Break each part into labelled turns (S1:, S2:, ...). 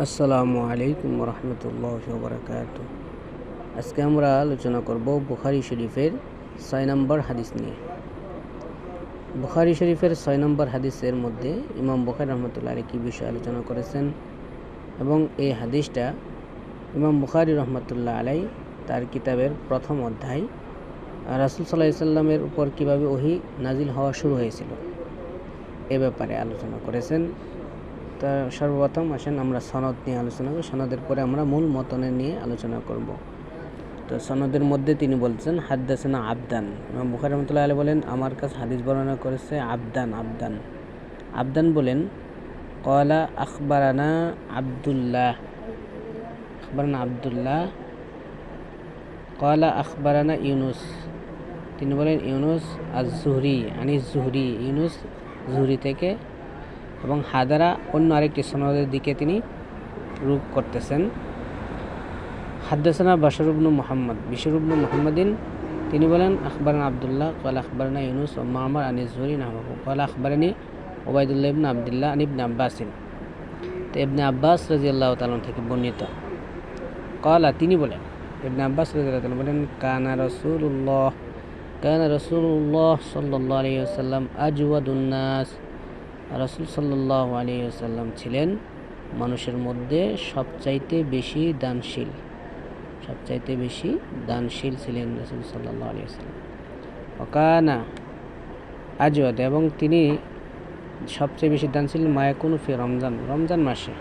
S1: আসসালামু আলাইকুম রহমতুল্লাহ বরকাত আজকে আমরা আলোচনা করব বুখারি শরীফের ছয় নম্বর হাদিস নিয়ে। বুখারি শরীফের ছয় নম্বর হাদিসের মধ্যে ইমাম বুখারি রহমতুল্লাহ আলী কী বিষয়ে আলোচনা করেছেন এবং এই হাদিসটা ইমাম বুখারি রহমতুল্লাহ আলাই তার কিতাবের প্রথম অধ্যায়, রাসুল সাল্লাহ সাল্লামের উপর কীভাবে ওহি নাজিল হওয়া শুরু হয়েছিল এ ব্যাপারে আলোচনা করেছেন। তা সর্বপ্রথম আসেন, আমরা সনদ নিয়ে আলোচনা করি সনদের পরে আমরা মূল মতনে নিয়ে আলোচনা করব। তো সনদের মধ্যে তিনি বলছেন, হাদ্দাসেনা আবদান। বুখারি রহমতুল্লাহ আলী বলেন, আমার কাছে হাদিস বর্ণনা করেছে আবদান আবদান। আবদান বলেন, কলা আখবারানা আবদুল্লাহ। আখবরানা আবদুল্লাহ, কলা আখবারানা ইউনুস। তিনি বলেন, ইউনুস আজ জুহরি আনিস জুহরি ইউনুস জুহরি থেকে এবং হাদারা অন্য আরেকটি সনদের দিকে তিনি রূপ করতেছেন। হাদ্দাসানা বাশরুবনু মোহাম্মদ। বিশরুবনু মোহাম্মদিন তিনি বলেন, আখবরান আবদুল্লাহ কল আখবরানা ইউনুস ও মামার আনিস জুহরি নাহবাবু কল আখবরানি ওবায়দুল্লাহ ইবনা আবদুল্লাহ আনিবনে আব্বাসিন। তো ইবনে আব্বাস রাজি আল্লাহ তালন থেকে বর্ণিত। কলা তিনি বলেন, ইবনে আব্বাস রাজি আল্লাহ বলেন, কানা রসুল্লাহ কানা রসুল্লাহ সাল্লাহ আলী আসাল্লাম আজওয়াদুন্নাস রসুল সাল্লাহ আলী আসাল্লাম ছিলেন মানুষের মধ্যে সবচাইতে বেশি দানশীল। সবচাইতে বেশি দানশীল ছিলেন রসুল সাল্লাহ আলী আসাল্লাম অকানা আজওয়াদ এবং তিনি সবচেয়ে বেশি দানশীল মায়া মায়াকুন ফি রমজান রমজান মাসে।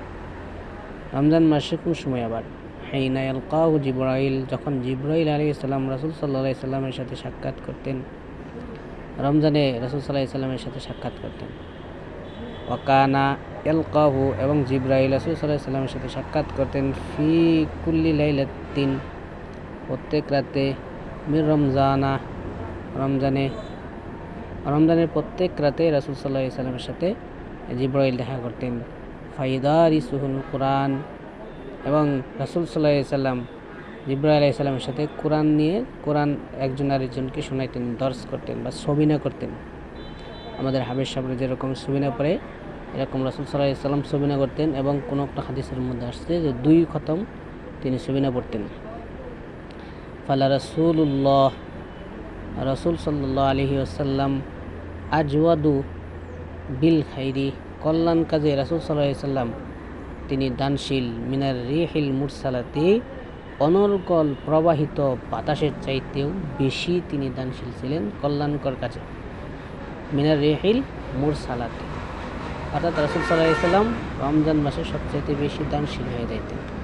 S1: রমজান মাসে কোন সময় আবার? হাইনা আলকাউ জিব্রাইল, যখন জিব্রাইল আলী ইসলাম রসুল সাল্লাহ সাল্লামের সাথে সাক্ষাৎ করতেন। রমজানে রসুল সাল্লাহ ইসলামের সাথে সাক্ষাৎ করতেন। ওকানা এলকাহু এবং জিব্রাহিল সাল্লামের সাথে সাক্ষাৎ করতেন ফি কুল্লি লাইলাতিন, প্রত্যেক রাতে মির রমজানা, রমজানে, রমজানের প্রত্যেক রাতে রসুল সাল্লাহ সাল্লামের সাথে জিব্রাইল দেখা করতেন। ফাইদার ইসুহুল কোরআন এবং রসুল সাল্লাহ সাল্লাম জিব্রাহ আলাইসাল্লামের সাথে কোরআন নিয়ে কোরআন একজন আরেকজনকে শোনাইতেন দর্শ করতেন বা সবিনা করতেন। আমাদের হাবির সাহেব যেরকম সুবিনা পড়ে এরকম রসুল সাল্লাহ সাল্লাম সবিনা করতেন এবং কোনো একটা হাদিসের মধ্যে আসছে যে দুই খতম তিনি সুবিনা পড়তেন। ফালা রসুল্লাহ রসুল সাল্লাহ আলহি আসাল্লাম আজওয়াদু বিল খাইরি, কল্যাণ কাজে রসুল সাল্লাহ সাল্লাম তিনি দানশীল, মিনার রিহিল মুরসালাতে, অনর্গল প্রবাহিত বাতাসের চাইতেও বেশি তিনি দানশীল ছিলেন কল্যাণকর কাছে মিনার রেহিল মুরসালাতে। অর্থাৎ রসুল সাল্লাহ ইসলাম রমজান মাসে সবচাইতে বেশি দানশীল হয়ে যাইতেন।